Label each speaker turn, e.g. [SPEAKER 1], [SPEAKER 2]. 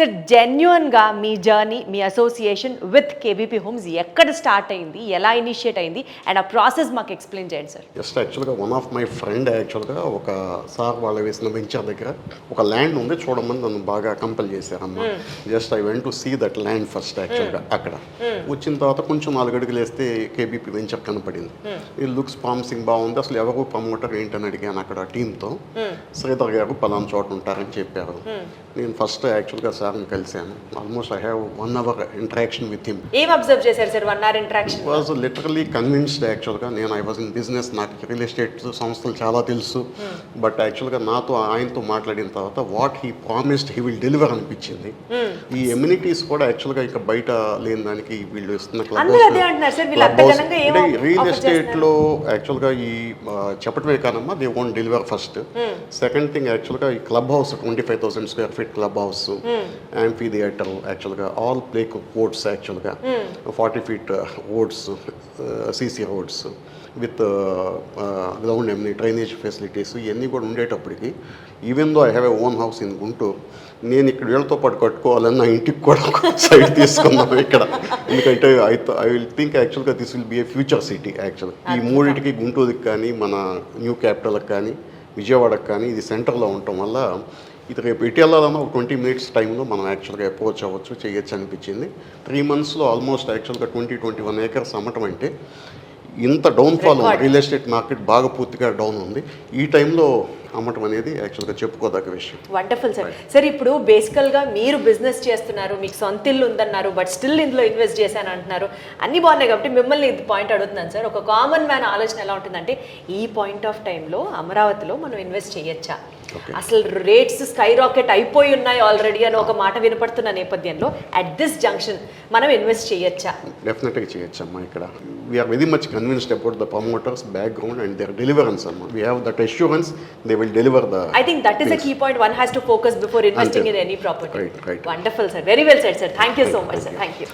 [SPEAKER 1] Sir జెన్యున్గా మీ journey మీ అసోసియేషన్ విత్ కేబీపీ హోమ్స్ ఎక్కడ స్టార్ట్ అయింది ఎలా ఇనిషియేట్ అయింది అండ్ ఆ ప్రాసెస్ మాకు ఎక్స్ప్లెయిన్ చేయండి సార్
[SPEAKER 2] జస్ట్ యాక్చువల్గా వన్ ఆఫ్ మై ఫ్రెండ్ యాక్చువల్గా ఒక సార్ వాళ్ళు వేసిన వెంచర్ దగ్గర ఒక ల్యాండ్ ఉంది చూడమని నన్ను బాగా compel చేశారమ్మా. Just I went to see that land first యాక్చువల్గా అక్కడ. వచ్చిన తర్వాత కొంచెం నాలుగు అడుగులు వేస్తే కేబీపీ వెంచర్ కనపడింది. ఇది లుక్స్ ప్రామిసింగ్ బాగుంది అసలు ఎవరు ప్రమోటర్ ఏంటని అడిగాను అక్కడ టీంతో శ్రీధర్ గారు పలానా చోట ఉంటారని చెప్పారు. నేను ఫస్ట్ యాక్చువల్గా సార్ని కలిశాను. Almost I have one hour interaction with him
[SPEAKER 1] ఏం అబ్జర్వ్ చేశారు sir one hour interaction
[SPEAKER 2] was literally convinced యాక్చువల్గా నేను ఐ వాజ్ ఇన్ బిజినెస్ నాకు రియల్ ఎస్టేట్ సంస్థలు చాలా తెలుసు. బట్ యాక్చువల్గా నాతో ఆయనతో మాట్లాడిన తర్వాత what he promised he will deliver అనిపించింది. ఈ ఎమ్యూనిటీస్ కూడా యాక్చువల్గా ఇంకా బయట లేని దానికి వీళ్ళు ఇస్తున్న రియల్ ఎస్టేట్లో. యాక్చువల్గా ఈ ఆ, చెప్పడమే కాదమ్మా they own deliver first second thing యాక్చువల్గా ఈ club house twenty five thousand square feet club house amphitheatre యాక్చువల్గా ఆల్ ప్లే కోర్ట్స్ యాక్చువల్గా forty feet roads CC roads with ground ఎమ్ని drainage facilities ఇవన్నీ కూడా ఉండేటప్పటికి even though I have a own house in Guntur నేను ఇక్కడ వీళ్ళతో పాటు కట్టుకోవాలని నా ఇంటికి కూడా సైడ్ తీసుకున్నాను ఇక్కడ. ఎందుకంటే ఐ ఐ విల్ థింక్ యాక్చువల్గా this will be a future city actual ఈ మూడింటికి గుంటూరుకి కానీ మన న్యూ క్యాపిటల్కి కానీ విజయవాడకి కానీ ఇది సెంటర్లో ఉండటం వల్ల ఇది రేపు ఎటు వెళ్ళాలన్నా ఒక ట్వంటీ మినిట్స్ టైంలో మనం యాక్చువల్గా అప్రోచ్ అవ్వచ్చు చేయొచ్చు అనిపించింది. త్రీ మంత్స్లో ఆల్మోస్ట్ యాక్చువల్గా ట్వంటీ ట్వంటీ వన్ ఏకర్స్ అమ్మటం అంటే ఇంత డౌన్ఫాల్ ఉంది. రియల్ ఎస్టేట్ మార్కెట్ బాగా పూర్తిగా డౌన్ ఉంది. ఈ టైంలో అమ్మటం అనేది యాక్చువల్గా చెప్పుకోదగ్గ విషయం.
[SPEAKER 1] వండర్ఫుల్ సార్ సార్ ఇప్పుడు బేసికల్గా మీరు బిజినెస్ చేస్తున్నారు మీకు సొంత ఇల్లు ఉందన్నారు బట్ స్టిల్ ఇందులో ఇన్వెస్ట్ చేశాను అంటున్నారు. అన్ని బాగున్నాయి కాబట్టి మిమ్మల్ని ఇది పాయింట్ అడుగుతున్నాను సార్ ఒక కామన్ మ్యాన్ ఆలోచన ఎలా ఉంటుందంటే ఈ పాయింట్ ఆఫ్ టైంలో అమరావతిలో మనం ఇన్వెస్ట్ చేయొచ్చా. అసలు రేట్స్ స్కై రాకెట్ అయిపోయి ఉన్నాయి ఆల్రెడీ అని ఒక మాట వినపడుతున్న నేపథ్యంలో అట్ దిస్ జంక్షన్ మనం ఇన్వెస్ట్ చేయొచ్చా?
[SPEAKER 2] డెఫినెట్గా చేయొచ్చు అమ్మా ఇక్కడ. We're very much convinced about the promoters background and their deliverance అమ్మా. We have that assurance they will deliver the
[SPEAKER 1] I think that is a key point one has to focus before investing in any property. Wonderful sir very well set sir thank you so much sir thank you